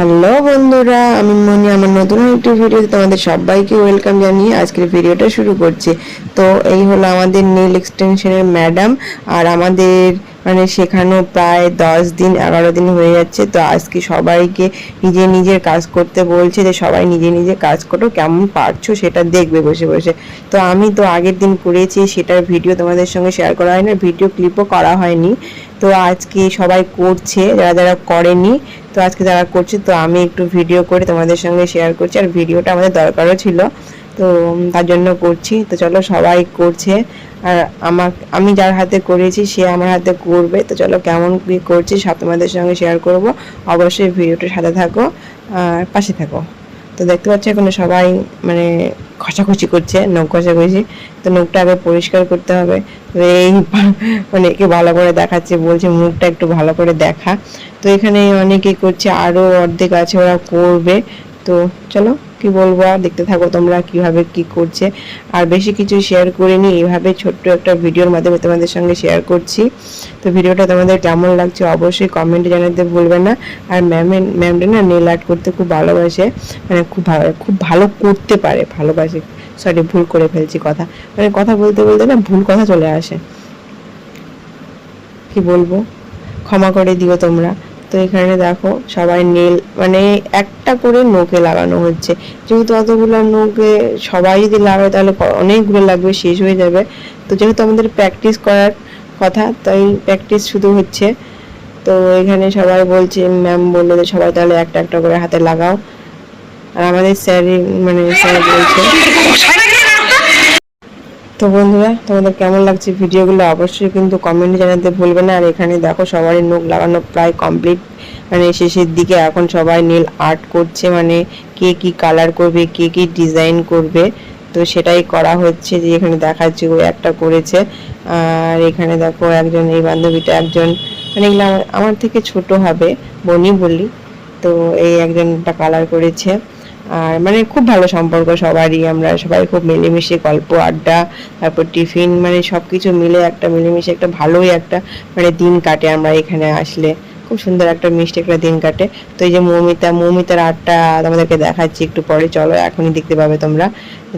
Hello বন্ধুরা, আমি মনি, আমার নতুন একটি ভিডিওতে তোমাদের সবাইকে ওয়েলকাম জানিয়ে আজকের ভিডিওটা শুরু করছি। তো এই হলো আমাদের নীল এক্সটেনশনের ম্যাডাম আর আমাদের মানে শেখানো প্রায় দশ দিন, এগারো দিন হয়ে যাচ্ছে। তো আজকে সবাইকে নিজে নিজের কাজ করতে বলছে যে, সবাই নিজে নিজে কাজ করো, কেমন পারছ সেটা দেখবে বসে বসে। তো আমি তো আগের দিন করেছি, সেটার ভিডিও তোমাদের সঙ্গে শেয়ার করা হয় না ভিডিও ক্লিপও করা হয়নি। তো আজকে সবাই করছে, যারা যারা করেনি, তো আজকে যারা করছে, তো আমি একটু ভিডিও করে তোমাদের সঙ্গে শেয়ার করছি। আর ভিডিওটা আমাদের দরকারও ছিল। তো তার জন্য করছি। তো চলো সবাই করছে। আর আমার আমি যার হাতে করেছি, সে আমার হাতে করবে। তো চলো কেমন কি করছি সব তোমাদের সঙ্গে শেয়ার করব। অবশ্যই ভিডিওটা সাথে থাকো আর পাশে থাকো। তো দেখতে পাচ্ছ এখন সবাই মানে খসাখসি করছে, নখ খসাখসি। তো নখটা আগে পরিষ্কার করতে হবে। তো এই মানে একে ভালো করে দেখাচ্ছে, বলছে মুখটা একটু ভালো করে দেখা। তো এখানে অনেকে করছে আরও অর্ধেক আছে ওরা করবে। তো চলো কি বলব আর দেখতে থাকো তোমরা কীভাবে কি করছে। আর বেশি কিছু শেয়ার করিনি এইভাবে ছোট্ট একটা ভিডিওর মাধ্যমে তোমাদের সঙ্গে শেয়ার করছি। তো ভিডিওটা তোমাদের কেমন লাগছে অবশ্যই কমেন্টে জানাতে ভুলবে না। আর ম্যামের ম্যামটা না নেল আর্ট করতে খুব ভালোবাসে। মানে খুব ভালো খুব ভালো করতে পারে, ভালোবাসে। সরি ভুল করে ফেলছি কথা। মানে কথা বলতে বলতে না ভুল কথা চলে আসে। কি বলব? ক্ষমা করে দিও তোমরা। তো এখানে দেখো সবাই নীল মানে একটা করে নোকে লাগানো হচ্ছে। যেহেতু অতগুলো নোকে সবাই যদি লাগায় তাহলে অনেকগুলো লাগবে, শেষ হয়ে যাবে। তো যেহেতু আমাদের প্র্যাকটিস করার কথা, তাই প্র্যাকটিস শুধু হচ্ছে। তো এখানে সবাই বলছে ম্যাম বলল যে সবাই তাহলে একটা একটা করে হাতে লাগাও। আর আমাদের স্যার মানে স্যার বলছে তো বন্ধুরা, তোমাদের কেমন লাগছে ভিডিওগুলো অবশ্যই কিন্তু কমেন্টে জানাতে ভুলবে না। আর এখানে দেখো সবারই নখ লাগানো প্রায় কমপ্লিট মানে শেষের দিকে এখন সবাই নীল আর্ট করছে মানে কে কি কালার করবে, কে কি ডিজাইন করবে। তো সেটাই করা হচ্ছে যে এখানে দেখাচ্ছে, ও একটা করেছে। আর এখানে দেখো একজন, এই বান্ধবীটা একজন মানে এগুলো আমার- আমার থেকে ছোট হবে, বনি বলি। তো এই একজনটা কালার করেছে। আর মানে খুব ভালো সম্পর্ক সবারই, আমরা সবাই খুব মিলেমিশে গল্প, আড্ডা, তারপর টিফিন মানে সব কিছু মিলে একটা মিলেমিশে একটা ভালোই একটা মানে দিন কাটে আমরা এখানে আসলে। খুব সুন্দর একটা মিষ্টি একটা দিন কাটে। তো এই যে মৌমিতা, মৌমিতার আর্টটা তোমাদেরকে দেখাচ্ছি একটু পরে, চলো এখনই দেখতে পাবে তোমরা।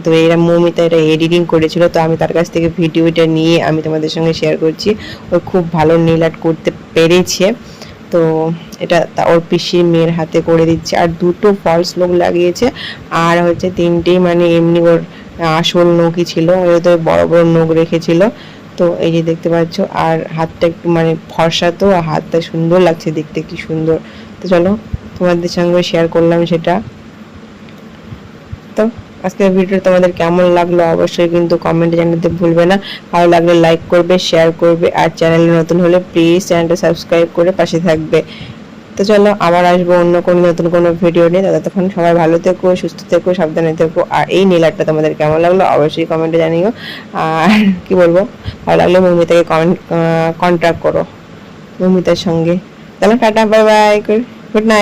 তো এরা মৌমিতা এটা এডিটিং করেছিল, তো আমি তার কাছ থেকে ভিডিওটা নিয়ে আমি তোমাদের সঙ্গে শেয়ার করছি। ও খুব ভালো নীল আর্ট করতে পেরেছে। তো এটা ওর পিসি মেয়ের হাতে করে দিচ্ছে। আর দুটো ফলস লোক লাগিয়েছে। আর হচ্ছে তিনটেই মানে এমনি ওর আসল নখই ছিল। ওই তো বড় বড় নখ রেখেছিল। তো এই যে দেখতে পাচ্ছ, আর হাতটা একটু মানে ফর্সা তো, আর হাতটা সুন্দর লাগছে দেখতে, কি সুন্দর। তো চলো তোমাদের সঙ্গে শেয়ার করলাম সেটা। আজকের ভিডিও তোমাদের কেমন লাগল অবশ্যই কিন্তু কমেন্টে জানাতে ভুলবে না। ভালো লাগলে লাইক করবে শেয়ার করবে, আর চ্যানেলে নতুন হলে প্লিজ চ্যানেলটা সাবস্ক্রাইব করে পাশে থাকবে। তো চলো, আবার আসব অন্য কোনো নতুন কোনো ভিডিও নিয়ে। ততক্ষণ সবাই ভালো থেকো, সুস্থ থেকো, সাবধানে থেকো। আর এই নীলারটা তোমাদের কেমন লাগল অবশ্যই কমেন্টে জানিও। আর কি বলব, ভালো লাগলে মৌমিতাকে কমেন্ট কন্ট্যাক্ট করো মৌমিতার সঙ্গে। তাহলে tata bye bye good night